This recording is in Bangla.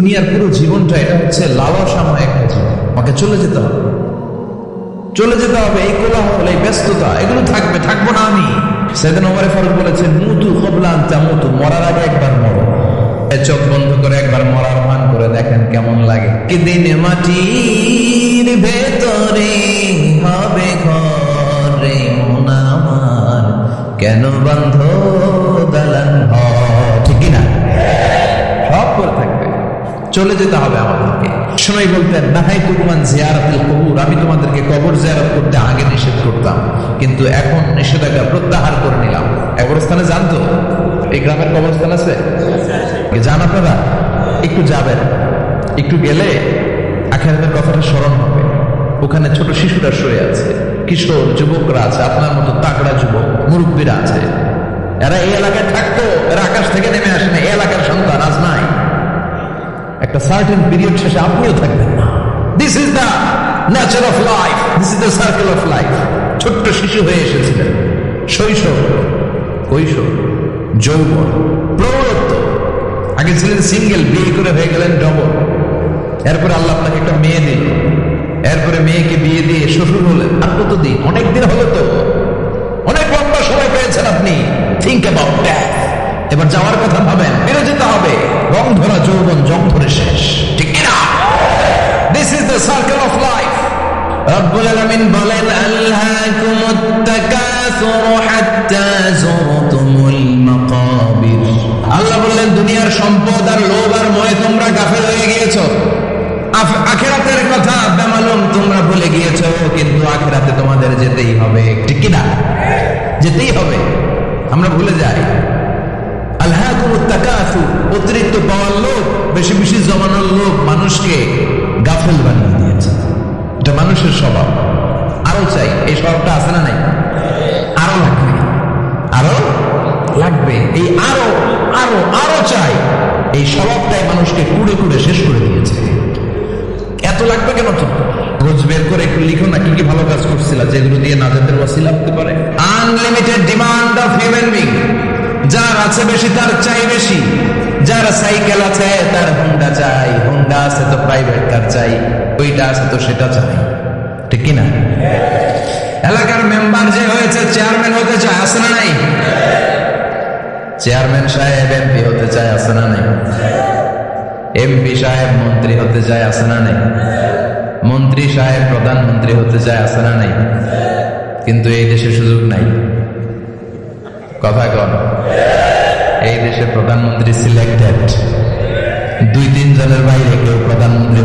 দুনিয়ার পুরো জীবনটা এটা হচ্ছে লালসাময় একটা জীবন। আমাকে চলে যেতে হবে। চলে যেতে হবে এই কোলাহল, এই ব্যস্ততা, এগুলো থাকবে, থাকব না আমি। সেদিন ওমরে ফারুক বলেছেন, মুতু কবলান মুতু মরার আগে একবার মরো। চোখ বন্ধ করে একবার মরার ভান করে দেখেন কেমন লাগে। কি দিনে মাটির ভেতরে হবে ঘরে মন আমার, কেন বন্ধ দালান ঘর? চলে যেতে হবে আমাদেরকে। সময় বলতেন, নাহাই তুকমান জিয়ারাতুল কবুর, আমি তোমাদেরকে কবর জিয়ারত করতে আগে নিষেধ করতাম, কিন্তু এখন নিষেধাজ্ঞা প্রত্যাহার করে নিলাম। কবরস্থানে জানতো এই গ্রামের কবরস্থান আছে? জান আপনারা। একটু যাবেন। একটু গেলে আখেরাতের কথাটা স্মরণ হবে। ওখানে ছোট শিশুরা শুয়ে আছে, কিশোর, যুবকরা আছে, আপনার মতো তাকড়া যুবক, মুরব্বীরা আছে। এরা এই এলাকায় থাকতো, এরা আকাশ থেকে নেমে আসে না। একটা সার্টেন পিরিয়ড শেষে আপনিও থাকবেন না। This is the nature of life this is the circle of life ছোট্ট শিশু হয়ে এসেছিলেন। শৈশব, কৈশোর, যৌবন প্রৌঢ়ত্ব আগে ছিলেন সিঙ্গেল বিয়ে করে হয়ে গেলেন ডবল এরপরে আল্লাহ আপনাকে একটা মেয়ে দিল এরপরে মেয়েকে বিয়ে দিয়ে শ্বশুর হলেন। আর কতদিন? অনেক দিন হলো তো। অনেক লম্বা সময় পেয়েছেন আপনি। থিঙ্ক অ্যাবাউট দ্যাট এবার যাওয়ার কথা ভাবেন, ফিরে যেতে হবে। রং ধরা যৌবন জং ধরে শেষ। ঠিক কিনা? This is the circle of life রব্বুল আলামিন বলেন আল্লাহকুমুত তাকাসুর হাত্তা যুরতুমুল মাকাবির। আল্লাহ বললেন, দুনিয়ার সম্পদ আর লোভ আর ময়ে তোমরা গাফেল হয়ে গিয়েছো। আখেরাতের কথা বেমালুম তোমরা ভুলে গিয়েছো, কিন্তু আখেরাতে তোমাদের যেতেই হবে। ঠিক কিনা? যেতেই হবে। আমরা ভুলে যাই। অতিরিক্ত পাওয়ার লোভ, বেশি বেশি জমানোর লোভ মানুষকে গাফেল বানিয়ে দিয়েছে। এটা মানুষের স্বভাব। আরও চাই, এই স্বভাবটা আছে না নাই? আরও লাগবে। আরও লাগবে। এই আরও আরও আরও চাই। এই স্বভাবটাই মানুষকে কুড়ে কুড়ে শেষ করে দিয়েছে। এত লাগবে কেন তো? রোজ বের করে একটু লিখো না, কি কি ভালো কাজ করছিল, যেগুলো দিয়ে নাজাতের ওয়াসিলা হতে পারে? আনলিমিটেড ডিমান্ড অফ হিউম্যান যার আছে বেশি, তার চাই বেশি। যার সাইকেল আছে, তার হুন্ডা চাই। হুন্ডা আছে তো প্রাইভেট কার চাই, ওইটা আছে তো সেটা চাই। ঠিক কি না এলাকার মেম্বার যে হয়েছে চেয়ারম্যান হতে চায়, আছে না নাই? চেয়ারম্যান সাহেব এমপি হতে চায়, আছে না নাই? এমপি সাহেব, মন্ত্রী হতে চায়, আছে না নাই? মন্ত্রী সাহেব, প্রধানমন্ত্রী হতে চায়, আছে না নাই? কিন্তু এই দেশে সুযোগ নাই। কথা কন। এই দেশের প্রধানমন্ত্রী সিলেক্টেড দুই তিন জনের বাইরে কেউ প্রধানমন্ত্রী